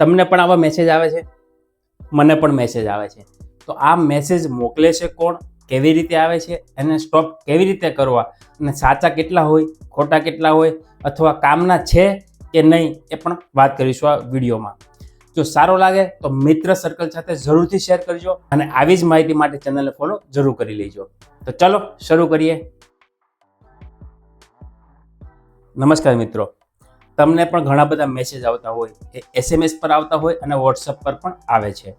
તમને પણ આવા મેસેજ આવે છે? મને પણ મેસેજ આવે છે. તો આ મેસેજ મોકલે છે કોણ? કેવી રીતે આવે છે? એને સ્ટોપ કેવી રીતે કરવા? અને સાચા કેટલા હોય? ખોટા કેટલા હોય? અથવા કામના છે કે નહીં? એ પણ વાત કરીશું આ વિડીયોમાં. જો સારો લાગે તો મિત્ર સર્કલ સાથે જરૂરથી શેર કરજો અને આવી જ માહિતી માટે ચેનલને ફોલો જરૂર કરી લેજો. તો ચલો, શરૂ કરીએ. નમસ્કાર મિત્રો. તમને પણ ઘણા બધા મેસેજ આવતા હોય. એ એસએમએસ પર આવતા હોય અને વોટ્સઅપ પર પણ આવે છે.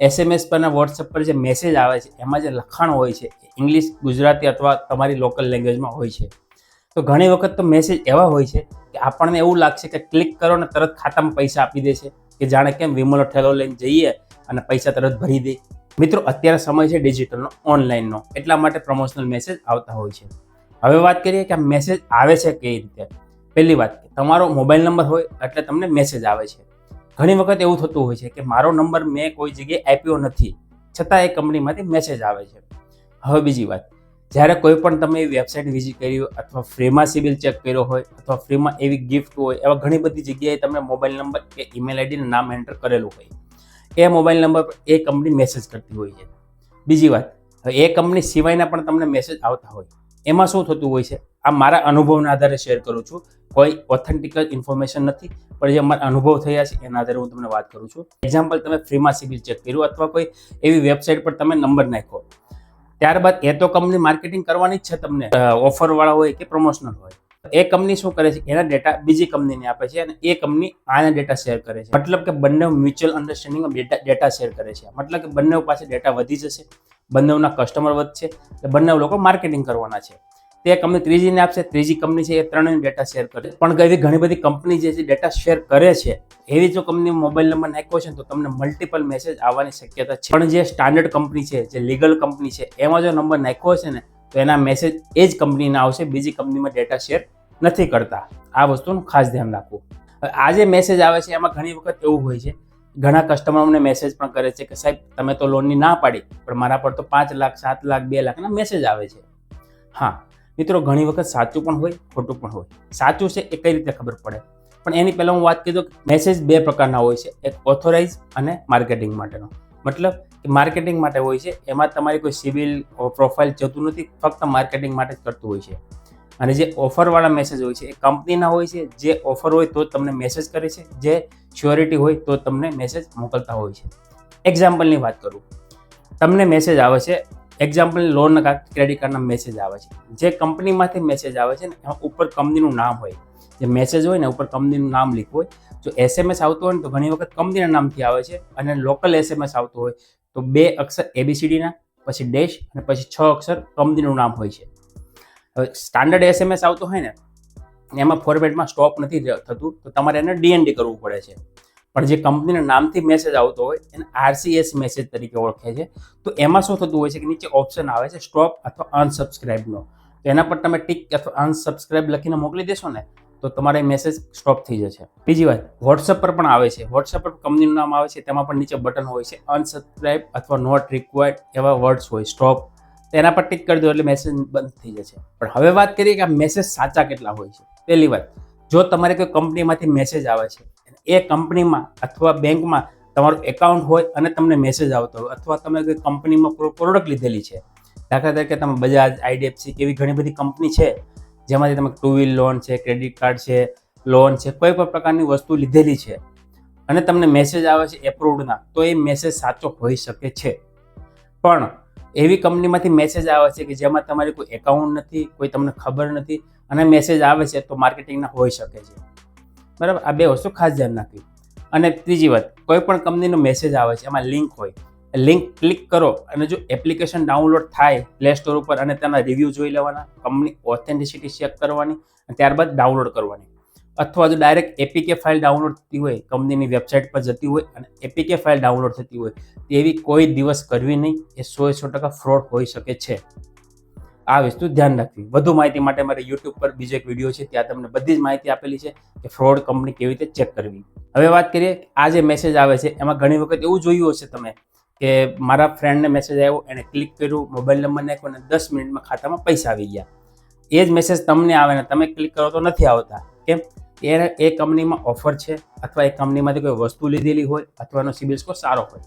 એસએમએસ પર અને વોટ્સઅપ પર જે મેસેજ આવે છે, એમાં જે લખાણ હોય છે ઇંગ્લિશ ગુજરાતી અથવા તમારી લોકલ લેંગ્વેજમાં હોય છે. તો ઘણી વખત તો મેસેજ એવા હોય છે કે આપણને એવું લાગશે કે ક્લિક કરો ને તરત ખાતામાં પૈસા આપી દે છે કે જાણે કેમ વિમલો ઠેલો લઈને જઈએ અને પૈસા તરત ભરી દે. મિત્રો, અત્યારે સમય છે ડિજિટલનો ઓનલાઈનનો એટલા માટે પ્રમોશનલ મેસેજ આવતા હોય છે. હવે વાત કરીએ કે આ મેસેજ આવે છે કઈ રીતે? પહેલી વાત તમારો મોબાઈલ નંબર હોય એટલે તમને મેસેજ આવે છે. ઘણી વખત એવું થતું હોય છે કે મારો નંબર મેં કોઈ જગ્યાએ આપ્યો નથી, છતાં એ કંપનીમાંથી મેસેજ આવે છે. હવે બીજી વાત, જ્યારે કોઈ પણ તમે વેબસાઇટ વિઝિટ કરી હોય અથવા ફ્રીમાં સિબિલ ચેક કર્યો હોય અથવા ફ્રીમાં એવી ગિફ્ટ હોય, એવા ઘણી બધી જગ્યાએ તમે મોબાઈલ નંબર કે ઈમેલ આઈડીનું નામ એન્ટર કરેલું હોય, એ મોબાઈલ નંબર પર એ કંપની મેસેજ કરતી હોય છે. બીજી વાત એ કંપની સિવાયના પણ તમને મેસેજ આવતા હોય, એમાં શું થતું હોય છે? આ મારા અનુભવના આધારે શેર કરું છું. કોઈ ઓથેન્ટિકલ ઇન્ફોર્મેશન નથી. પણ જે મારા અનુભવ થયા છે, એના આધારે હું તમને વાત કરું છું. એક્ઝામ્પલ તમે ફ્રીમાં સિબિલ ચેક કર્યું અથવા કોઈ એવી વેબસાઇટ પર તમે નંબર નાખો ત્યારબાદ એ તો કંપની માર્કેટિંગ કરવાની જ છે તમને. ઓફરવાળા હોય કે પ્રમોશનલ હોય. એ કંપની શું કરે છે? એના ડેટા બીજી કંપનીને આપે છે અને એ કંપની આના ડેટા શેર કરે છે. મતલબ કે બંને mutual understanding data data share કરે છે. મતલબ કે બંને પાસે ડેટા વધી જશે, બંનેના કસ્ટમર વધશે, એટલે બંને લોકો માર્કેટિંગ કરવાના છે. તે કંપની ત્રીજીને આપશે, ત્રીજી કંપની છે એ ત્રણેય ડેટા શેર કરે. પણ એવી ઘણી બધી કંપની જે છે ડેટા શેર કરે છે, એવી જો કંપની મોબાઈલ નંબર નાખ્યો છે તો તમને મલ્ટિપલ મેસેજ આવવાની શક્યતા છે. પણ જે સ્ટાન્ડર્ડ કંપની છે, જે લીગલ કંપની છે, એમાં જો નંબર નાખ્યો છે ને, તો એના મેસેજ એ જ કંપનીના આવશે, બીજી કંપનીમાં ડેટા શેર નથી કરતા. આ વસ્તુનું ખાસ ધ્યાન રાખવું. આ જે મેસેજ આવે છે, એમાં ઘણી વખત એવું હોય છે, ઘણા કસ્ટમર અમને મેસેજ પણ કરે છે કે, સાહેબ, તમે તો લોનની ના પાડી, પણ મારા પર તો પાંચ લાખ, સાત લાખ, બે લાખના મેસેજ આવે છે. હા મિત્રો, ઘણી વખત સાચું પણ હોય, ખોટું પણ હોય. સાચું છે એ કઈ રીતે ખબર પડે? પણ એની પહેલાં હું વાત કીધું કે મેસેજ બે પ્રકારના હોય છે. એક ઓથોરાઇઝ અને માર્કેટિંગ માટેનો. મતલબ કે માર્કેટિંગ માટે હોય છે, એમાં તમારી કોઈ સિવિલ પ્રોફાઇલ જતું નથી, ફક્ત માર્કેટિંગ માટે જ કરતું હોય છે. અને જે ઓફરવાળા મેસેજ હોય છે, એ કંપનીના હોય છે, જે ઓફર હોય તો તમને મેસેજ કરે છે, જે શ્યોરિટી હોય તો તમને મેસેજ મોકલતા હોય છે. એક્ઝામ્પલની વાત કરું. તમને મેસેજ આવે છે એક્ઝામ્પલ લોન ક્રેડિટ કાર્ડના મેસેજ આવે છે. જે કંપનીમાંથી મેસેજ આવે છે ને, એમાં ઉપર કંપનીનું નામ હોય. જે મેસેજ હોય ને, ઉપર કંપનીનું નામ લીખવું હોય. જો એસએમએસ આવતું હોય ને, તો ઘણી વખત કંપનીના નામથી આવે છે અને લોકલ એસએમએસ આવતું હોય. તો બે અક્ષર એબીસીડીના પછી ડેશ અને પછી છ અક્ષર કંપનીનું નામ હોય છે. હવે સ્ટાન્ડર્ડ એસએમએસ આવતો હોય ને, એમાં ફોર્મેટમાં સ્ટોપ નથી થતું. તો તમારે એને ડીએનડી કરવું પડે છે. પણ જે કંપનીના નામથી મેસેજ આવતો હોય એને આરસીએસ મેસેજ તરીકે ઓળખે છે. તો એમાં શું થતું હોય છે કે નીચે ઓપ્શન આવે છે સ્ટોપ અથવા અનસબસ્ક્રાઇબનો તો એના પર તમે ટિક અથવા અનસબસ્ક્રાઇબ લખીને મોકલી દેશો ને, તો તમારે મેસેજ સ્ટોપ થઈ જશે. બીજી વાત વોટ્સઅપ પર પણ આવે છે. વોટ્સઅપ પર કંપનીનું નામ આવે છે, તેમાં પણ નીચે બટન હોય છે અનસબસ્ક્રાઇબ અથવા નોટ રિક્વાયર્ડ એવા વર્ડ્સ હોય સ્ટોપ તેના પર ટિક કરી દો એટલે મેસેજ બંધ થઈ જશે. પણ હવે વાત કરીએ કે આ મેસેજ સાચા કેટલા હોય છે. પહેલી વાત, જો તમારે કોઈ કંપનીમાંથી મેસેજ આવે છે એ કંપનીમાં અથવા બેંકમાં તમારું એકાઉન્ટ હોય અને તમને મેસેજ આવતો હોય અથવા તમે કોઈ કંપનીમાં પ્રોડક્ટ લીધેલી છે. દાખલા તરીકે તમે બજાજ આઈડીએફસી એવી ઘણી બધી કંપની છે, જેમાંથી તમે ટુ વ્હીલ લોન છે ક્રેડિટ કાર્ડ છે લોન છે, કોઈ પણ પ્રકારની વસ્તુ લીધેલી છે અને તમને મેસેજ આવે છે એપ્રુવડના તો એ મેસેજ સાચો હોઈ શકે છે. પણ એવી કંપનીમાંથી મેસેજ આવે છે કે જેમાં તમારી કોઈ એકાઉન્ટ નથી, કોઈ તમને ખબર નથી અને મેસેજ આવે છે તો માર્કેટિંગના હોઈ શકે છે. બરાબર? આ બે વસ્તુ ખાસ ધ્યાન રાખવી. અને ત્રીજી વાત, કોઈ પણ કંપનીનો મેસેજ આવે છે, એમાં લિંક હોય લિંક ક્લિક કરો અને જો એપ્લિકેશન ડાઉનલોડ થાય પ્લે સ્ટોર ઉપર અને તેના રિવ્યૂ જોઈ લેવાના, કંપની ઓથેન્ટિસિટી ચેક કરવાની અને ત્યારબાદ ડાઉનલોડ કરવાની. અથવા જો ડાયરેક્ટ એપીકે ફાઇલ ડાઉનલોડ થતી હોય, કંપનીની વેબસાઇટ પર જતી હોય અને એપીકે ફાઇલ ડાઉનલોડ થતી હોય, તેવી કોઈ દિવસ કરવી નહીં, એ સો સો ટકા ફ્રોડ હોઈ શકે છે. આ વસ્તુ ધ્યાન રાખવી. વધુ માહિતી માટે મારે યુટ્યુબ પર બીજો એક વીડિયો છે, ત્યાં તમને બધી જ માહિતી આપેલી છે કે ફ્રોડ કંપની કેવી રીતે ચેક કરવી. હવે વાત કરીએ, આ જે મેસેજ આવે છે, એમાં ઘણી વખત એવું જોયું હશે તમે કે મારા ફ્રેન્ડને મેસેજ આવ્યો, એને ક્લિક કર્યું મોબાઈલ નંબર નાખ્યો અને દસ મિનિટમાં ખાતામાં પૈસા આવી ગયા. એ જ મેસેજ તમને આવે ને તમે ક્લિક કરો તો નથી આવતા. કેમ? એ એ કંપનીમાં ઓફર છે, અથવા એ કંપનીમાંથી કોઈ વસ્તુ લીધેલી હોય, અથવા એનો સિબિલ સ્કોર સારો હોય.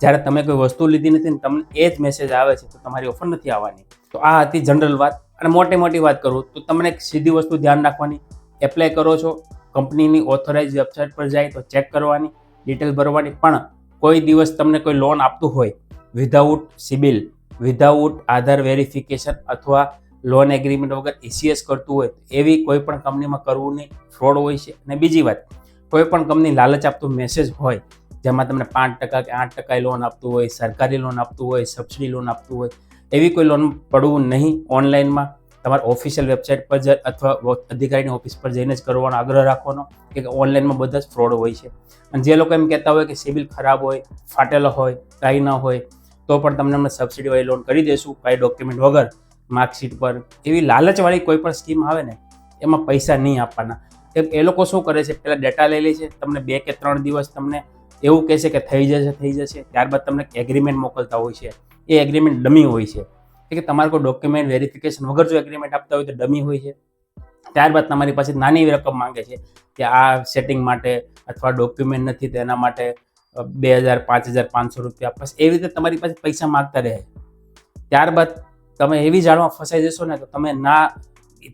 જ્યારે તમે કોઈ વસ્તુ લીધી નથી ને તમને એ જ મેસેજ આવે છે, તો તમારી ઓફર નથી આવવાની. તો આ હતી જનરલ વાત. અને મોટી મોટી વાત કરું, તો તમને એક સીધી વસ્તુ ધ્યાન રાખવાની. એપ્લાય કરો છો, કંપનીની ઓથોરાઇઝ વેબસાઇટ પર જાય તો ચેક કરવાની ડિટેલ ભરવાની. પણ કોઈ દિવસ તમને કોઈ લોન આપતું હોય without CIBIL without Aadhaar verification અથવા લોન એગ્રીમેન્ટ વગર એસીએસ કરતું હોય, એવી કોઈ પણ કંપનીમાં કરવું નહીં. ફ્રોડ હોય છે. અને બીજી વાત, કોઈ પણ કંપની લાલચ આપતું મેસેજ હોય જેમાં તમને પાંચ ટકા કે આઠ ટકા લોન આપતું હોય, સરકારી લોન આપતું હોય સબસિડી લોન આપતું હોય, એવી કોઈ લોન પડવું નહીં ઓનલાઈનમાં તમારા ઓફિશિયલ વેબસાઇટ પર જ અથવા અધિકારીની ઓફિસ પર જઈને જ કરવાનો આગ્રહ રાખવાનો કે ઓનલાઈનમાં બધા જ ફ્રોડ હોય છે. અને જે લોકો એમ કહેતા હોય કે સિબિલ ખરાબ હોય, ફાટેલો હોય, કાંઈ ન હોય, તો પણ તમને અમે સબસિડીવાળી લોન કરી દઈશું, કાંઈ ડોક્યુમેન્ટ વગર માર્કશીટ પર. એવી લાલચવાળી કોઈ પણ સ્કીમ આવે ને, એમાં પૈસા નહીં આપવાના. એ લોકો શું કરે છે, પહેલાં ડેટા લઈ લે છે, તમને બે કે ત્રણ દિવસ તમને એવું કહેશે કે થઈ જશે થઈ જશે. ત્યારબાદ તમને એગ્રીમેન્ટ મોકલતા હોય છે. એ એગ્રીમેન્ટ ડમી હોય છે. કે તમારે કોઈ ડોક્યુમેન્ટ વેરિફિકેશન વગર જો એગ્રીમેન્ટ આપતા હોય તો ડમી હોય છે. ત્યારબાદ તમારી પાસે નાની એવી રકમ માંગે છે કે આ સેટિંગ માટે અથવા ડોક્યુમેન્ટ નથી તેના માટે બે હજાર, પાંચ હજાર, પાંચસો રૂપિયા બસ એવી રીતે તમારી પાસે પૈસા માગતા રહે. ત્યારબાદ તમે એવી જાળમાં ફસાઈ જશો ને તો તમે ના,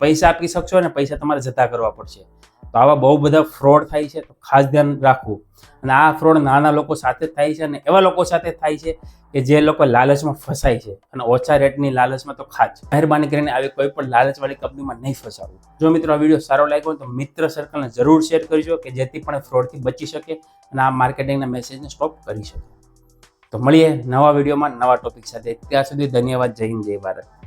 પૈસા આપી શકશો ને પૈસા તમારે જતા કરવા પડશે. તો આવા બહુ બધા ફ્રોડ થાય છે, તો ખાસ ધ્યાન રાખવું. અને આ ફ્રોડ નાના લોકો સાથે થાય છે અને એવા લોકો સાથે થાય છે કે જે લોકો લાલચમાં ફસાય છે અને ઓછા રેટની લાલચમાં તો ખાસ મહેરબાની કરીને આવી કોઈ પણ લાલચવાળી કંપનીમાં નહીં ફસાવું. જો મિત્રો આ વીડિયો સારો લાગ્યો તો મિત્ર સર્કલને જરૂર શેર કરજો કે જેથી પણ ફ્રોડથી બચી શકે અને આ માર્કેટિંગના મેસેજને સ્ટોપ કરી શકે. તો મળીએ નવા વિડીયોમાં નવા ટોપિક સાથે. ત્યાં સુધી ધન્યવાદ. જય હિન્દ, જય ભારત.